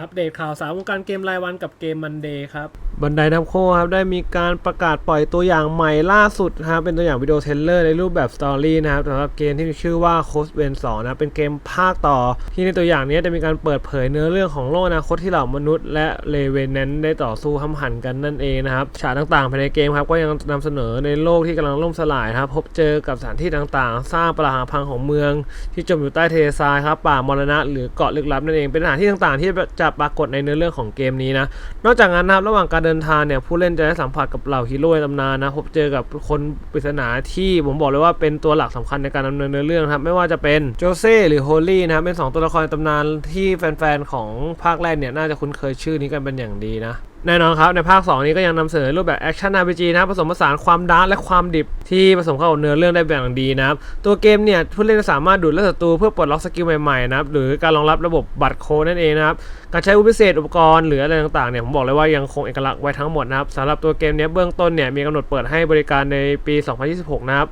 อัปเดตข่าวสารวงการเกมรายวันกับเกมมันเดย์ครับบันไดนับโคครับได้มีการประกาศปล่อยตัวอย่างใหม่ล่าสุดนะครับเป็นตัวอย่างวิดีโอเทเลอร์ในรูปแบบสตอรี่นะครับสำหรับเกมที่มีชื่อว่า c o s t v e n 2นะเป็นเกมภาคต่อ ที่ในตัวอย่างนี้จะมีการเปิดเผยเนื้อเรื่องของโลกอนาคตที่เหล่ามนุษย์ และเลเวนนั้นได้ต่อสู้ห้ำหันกันนั่นเองนะครับฉากต่างๆภายในเกมครับก็ยังนำเสนอในโลกที่กำลังล่มสลายนะครับพบเจอกับสถานที่ต่างๆ สร้างปรักหักพังของเมือง ที่จมอยู่ใต้เลทรายครับป่ามรณะหรือเกาะลึกลับนั่นเองเป็นสถานที่ต่างๆ ที่จะปรากฏในเนื้อเรื่องของเกมนี้นะ นอกจากนั้นนะครับระหว่างการเดินทางเนี่ยผู้เล่นจะได้สัมผัสกับเหล่าฮีโร่ในตำนานนะพบเจอกับคนปริศนาที่ผมบอกเลยว่าเป็นตัวหลักสำคัญในการดำเนินเนื้อเรื่องครับไม่ว่าจะเป็นโจเซ่หรือโฮลี่นะครับเป็นสองตัวละครตำนานที่แฟนๆของภาคแรกเนี่ยน่าจะคุ้นเคยชื่อนี้กันเป็นอย่างดีนะ แน่นอนครับ ในภาค 2 นี้ก็ยังนำเสนอรูปแบบแอคชั่น RPG นะครับผสมผสานความดาร์กและความดิบที่ผสมเข้ากับเนื้อเรื่องได้เป็นอย่างดีนะครับ ตัวเกมเนี่ย ผู้เล่นสามารถดูดเลือดศัตรูเพื่อปลดล็อกสกิลใหม่ๆนะครับ หรือการรองรับระบบบัตรโค้ดนั่นเองนะครับ การใช้อุปพิเศษอุปกรณ์หรืออะไรต่างๆเนี่ยผมบอกเลยว่ายังคงเอกลักษณ์ไว้ทั้งหมดนะครับสำหรับตัวเกมเนี้ยเบื้องต้นเนี่ยมีกำหนดเปิดให้บริการในปี 2026 นะครับ